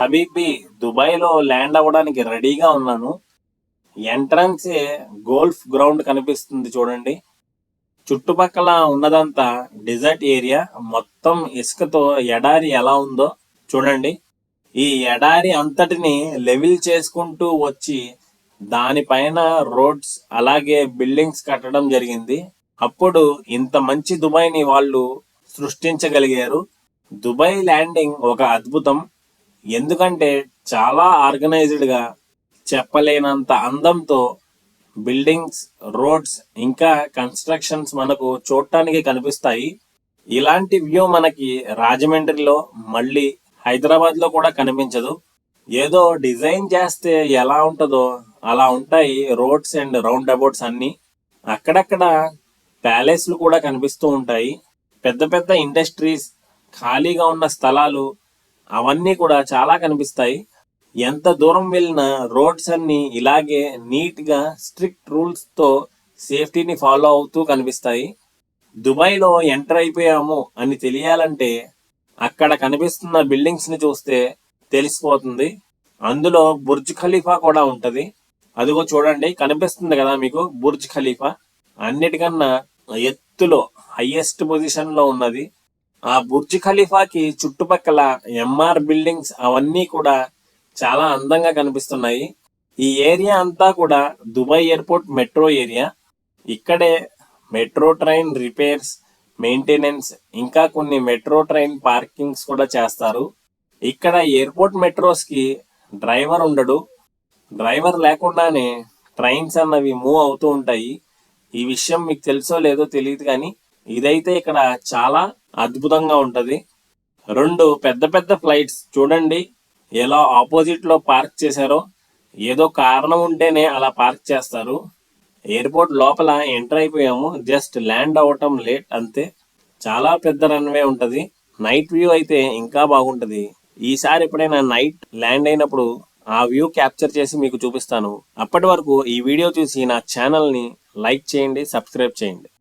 Habibi దుబాయ్లో land అవ్వడానికి రెడీగా ఉన్నాను. ఎంట్రన్స్ గోల్ఫ్ గ్రౌండ్ కనిపిస్తుంది చూడండి. చుట్టుపక్కల ఉన్నదంతా డిజర్ట్ ఏరియా. మొత్తం ఇసుకతో ఎడారి ఎలా ఉందో చూడండి. ఈ ఎడారి అంతటిని లెవెల్ చేసుకుంటూ వచ్చి దానిపైన రోడ్స్ అలాగే బిల్డింగ్స్ కట్టడం జరిగింది. అప్పుడు ఇంత మంచి దుబాయ్ని వాళ్ళు సృష్టించగలిగారు. దుబాయ్ ల్యాండింగ్ ఒక అద్భుతం. ఎందుకంటే చాలా ఆర్గనైజ్డ్గా చెప్పలేనంత అందంతో బిల్డింగ్స్ రోడ్స్ ఇంకా కన్స్ట్రక్షన్స్ మనకు చూడటానికి కనిపిస్తాయి. ఇలాంటి వ్యూ మనకి రాజమండ్రిలో మళ్ళీ హైదరాబాద్లో కూడా కనిపించదు. ఏదో డిజైన్ చేస్తే ఎలా ఉంటుందో అలా ఉంటాయి రోడ్స్ అండ్ రౌండ్ అబౌట్స్ అన్ని. అక్కడక్కడ ప్యాలెస్లు కూడా కనిపిస్తూ ఉంటాయి. పెద్ద పెద్ద ఇండస్ట్రీస్ ఖాళీగా ఉన్న స్థలాలు అవన్నీ కూడా చాలా కనిపిస్తాయి. ఎంత దూరం వెళ్ళినా రోడ్స్ అన్ని ఇలాగే నీట్గా స్ట్రిక్ట్ రూల్స్తో సేఫ్టీని ఫాలో అవుతూ కనిపిస్తాయి. దుబాయ్లో ఎంటర్ అయిపోయాము అని తెలియాలంటే అక్కడ కనిపిస్తున్న బిల్డింగ్స్ని చూస్తే తెలిసిపోతుంది. అందులో బుర్జ్ ఖలీఫా కూడా ఉంటది. అదిగో చూడండి కనిపిస్తుంది కదా మీకు బుర్జ్ ఖలీఫా? అన్నిటికన్నా ఎత్తులో హైయెస్ట్ పొజిషన్లో ఉన్నది. ఆ బుర్జ్ ఖలీఫాకి చుట్టుపక్కల ఎంఆర్ బిల్డింగ్స్ అవన్నీ కూడా చాలా అందంగా కనిపిస్తున్నాయి. ఈ ఏరియా అంతా కూడా దుబాయ్ ఎయిర్పోర్ట్ మెట్రో ఏరియా. ఇక్కడే మెట్రో ట్రైన్ రిపేర్స్ మెయింటెనెన్స్ ఇంకా కొన్ని మెట్రో ట్రైన్ పార్కింగ్స్ కూడా చేస్తారు. ఇక్కడ ఎయిర్పోర్ట్ మెట్రోస్కి డ్రైవర్ ఉండడు. డ్రైవర్ లేకుండానే ట్రైన్స్ అన్నవి మూవ్ అవుతూ ఉంటాయి. ఈ విషయం మీకు తెలుసో లేదో తెలియదు కానీ ఇదైతే ఇక్కడ చాలా అద్భుతంగా ఉంటది. రెండు పెద్ద పెద్ద ఫ్లైట్స్ చూడండి ఎలా ఆపోజిట్లో పార్క్ చేశారో. ఏదో కారణం ఉంటేనే అలా పార్క్ చేస్తారు. ఎయిర్పోర్ట్ లోపల ఎంటర్ అయిపోయాము. జస్ట్ ల్యాండ్ అవ్వటం లేట్ అంతే. చాలా పెద్ద రన్వే ఉంటది. నైట్ వ్యూ అయితే ఇంకా బాగుంటది. ఈసారి ఎప్పుడైనా నైట్ ల్యాండ్ అయినప్పుడు ఆ వ్యూ క్యాప్చర్ చేసి మీకు చూపిస్తాను. అప్పటి వరకు ఈ వీడియో చూసి నా ఛానల్ని లైక్ చేయండి సబ్స్క్రైబ్ చేయండి.